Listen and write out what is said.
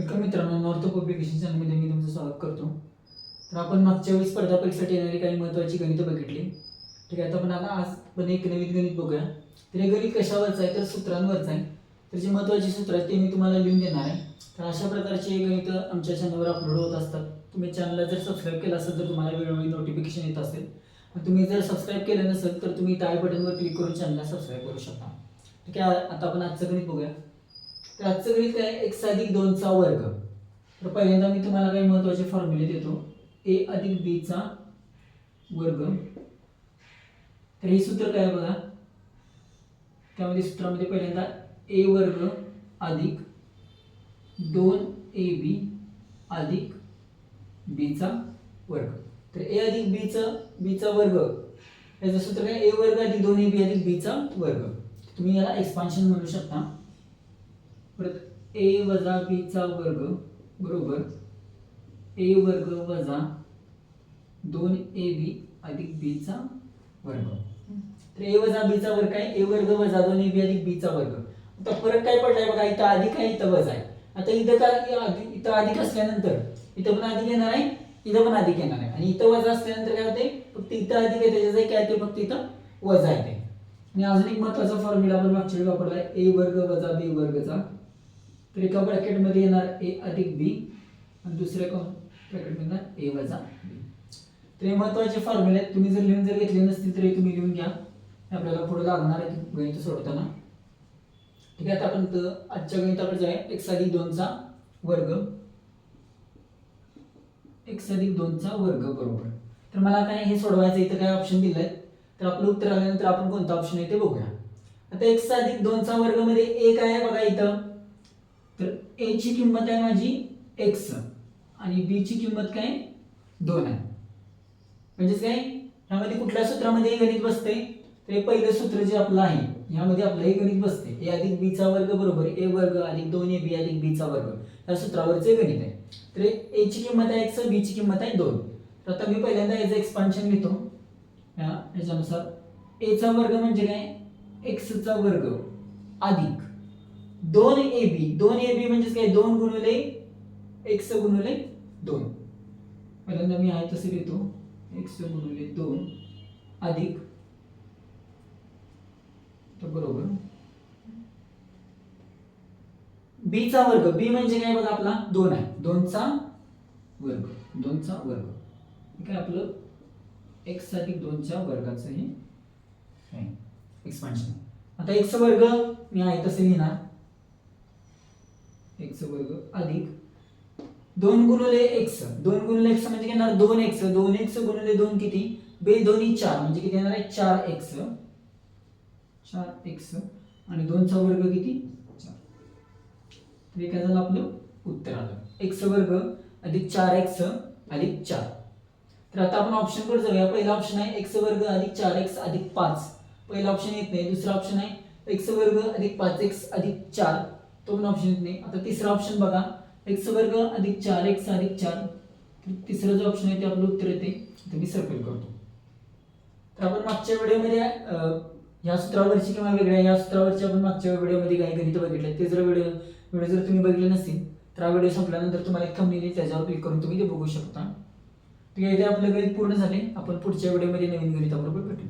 Welcome मित्रांनो north publication चॅनलमध्ये मी तुमचं स्वागत करतो. तर आपण मागच्या वेळी स्पर्धा परीक्षेसाठी येणारी काही महत्त्वाची गणितं बघितली. ठीक आहे तर आपण आता आज पण एक नवीन गणित बघूया. तर हे गणित कशावरचं आहे? तर सूत्रांवरचं आहे. तर जे महत्त्वाचे सूत्र आहेत ते मी तुम्हाला लिहून देणार आहे. तर अशा प्रकारचे गणितं आमच्या चॅनलवर अपलोड होत असतात. तुम्ही चॅनलला जर सबस्क्राईब केलं असेल तर तुम्हाला वेळोवेळी नोटिफिकेशन येत असेल. आणि तुम्ही जर सबस्क्राईब केलं नसेल तर तुम्ही त्या बटनवर क्लिक करून चॅनलला सबस्क्राईब करू शकता. ठीक आहे आता आपण आजचं गणित बघूया. तर आजचं गणित काय एक्स अधिक दोनचा वर्ग. तर पहिल्यांदा मी तुम्हाला काही महत्त्वाचे फॉर्म्युले देतो. ए अधिक बीचा वर्ग. तर हे सूत्र काय आहे बघा? त्यामध्ये सूत्रामध्ये पहिल्यांदा ए वर्ग अधिक दोन ए बी अधिक बीचा वर्ग. तर ए अधिक बीचा बीचा वर्ग. याचं सूत्र काय? ए वर्ग अधिक दोन ए बी अधिक बीचा वर्ग. तुम्ही याला एक्सपान्शन म्हणू शकता. परत ए वजा बीचा वर्ग बरोबर? ए वर्ग वजा दोन ए बी अधिक बीचा वर्ग. तर ए वजा बीचा वर्ग काय? ए वर्ग वजा दोन ए बी अधिक बीचा वर्ग. आता फरक काय पडलाय बघा? इथं अधिक आहे इथं वजा आहे. आता इथं काय अधिक- इथं अधिक असल्यानंतर इथं पण अधिक येणार आहे इथं पण अधिक येणार आहे. आणि इथं वजा असल्यानंतर काय होते फक्त इथं अधिक आहे त्याच्याचं काय ते फक्त इथं वजा येते आणि अजून एक महत्त्वाचा फॉर्म्युला आपण मागच्या वेळी वापरलाय ए वर्ग वजा बी वर्गचा तर एका ब्रॅकेटमध्ये येणार ए अधिक बी आणि दुसऱ्या ब्रॅकेटमध्ये येणार ए वजा बी. तर हे महत्त्वाचे फॉर्म्युले आहेत. तुम्ही जर लिहून जर घेतले नसतील तरी तुम्ही लिहून घ्या. हे आपल्याला पुढे लागणार आहे गणित सोडताना. ठीक आहे आता आपण आजच्या गणिताकडे जाऊया. एक्स अधिक दोनचा वर्ग. एक्स अधिक दोनचा वर्ग बरोबर. तर मला काय हे सोडवायचं इथं काय ऑप्शन दिलं आहे तर आपलं उत्तर आल्यानंतर आपण कोणता ऑप्शन आहे ते बघूया. आता एक्स अधिक दोनचा वर्गमध्ये एक आहे बघा इथं. तर ए ची किंमत आहे माझी एक्स आणि बी ची किंमत काय? दोन आहे. म्हणजेच काय? ह्यामध्ये कुठल्या सूत्रामध्ये गणित बसते तर हे पहिलं सूत्र जे आपलं आहे ह्यामध्ये आपलं हे गणित बसते ए अधिक बीचा वर्ग बरोबर ए वर्ग अधिक दोन ए बी अधिक बीचा वर्ग. या सूत्रावरचे गणित आहे. तर ए ची किंमत आहे एक्स बी ची किंमत आहे दोन. तर आता मी पहिल्यांदा याचं एक्सपान्शन घेतो. या ह्याच्यानुसार वर्ग म्हणजे काय? एक्सचा वर्ग अधिक. दोन ए बी दोन ए बी म्हणजेच काय? दोन गुणिले एक्स गुणिले दोन. पहिल्यांदा मी आहे तसे लिहितो. एक्स गुणिले दोन अधिक. तर बरोबर. बी चा वर्ग. बी म्हणजे काय बघा आपला? दोन आहे. दोनचा वर्ग. दोनचा वर्ग. काय आपलं? एक्स अधिक दोनच्या वर्गाचं हे एक्सपान्शन आता एक्स वर्ग मी आहे तसे लिहिणार. एक्स वर्ग अधिक दोन गुणिले एक्स. दोन गुणिले एक्स म्हणजे घेणार दोन एक्स. दोन एक्स गुणिले दोन किती? बे दोन्ही चार. म्हणजे किती येणार आहे? चार एक्स. चार एक्स. आणि दोनचा वर्ग किती? चार. हे काय झालं आपलं? उत्तर आलं. एक्स वर्ग अधिक चार एक्स अधिक चार. तर आता आपण ऑप्शनकडे जाऊया. पहिला ऑप्शन आहे एक्स वर्ग अधिक चार एक्स अधिक पाच. पहिला ऑप्शन येत नाही. दुसरा ऑप्शन आहे एक्स वर्ग अधिक पाच एक्स अधिक चार. तो पण ऑप्शन येत नाही. आता तिसरा ऑप्शन बघा. एक्स वर्ग अधिक चार एक्स अधिक चार. तर तिसरा जो ऑप्शन आहे ते आपलं उत्तर येते. मी सर्कल करतो. तर आपण मागच्या व्हिडिओमध्ये ह्या सूत्रावरची किंवा वेगळ्या या सूत्रावरची आपण मागच्या व्हिडिओमध्ये काही गणित बघितले ते जर व्हिडिओ व्हिडिओ जर तुम्ही बघितले नसतील तर हा व्हिडिओ संपल्यानंतर तुम्हाला एक येईल, त्याच्यावर क्लिक करून तुम्ही ते बघू शकता. ठीक आहे इथे आपलं गणित पूर्ण झाले आपण पुढच्या व्हिडिओमध्ये नवीन गणिताबरोबर भेटू.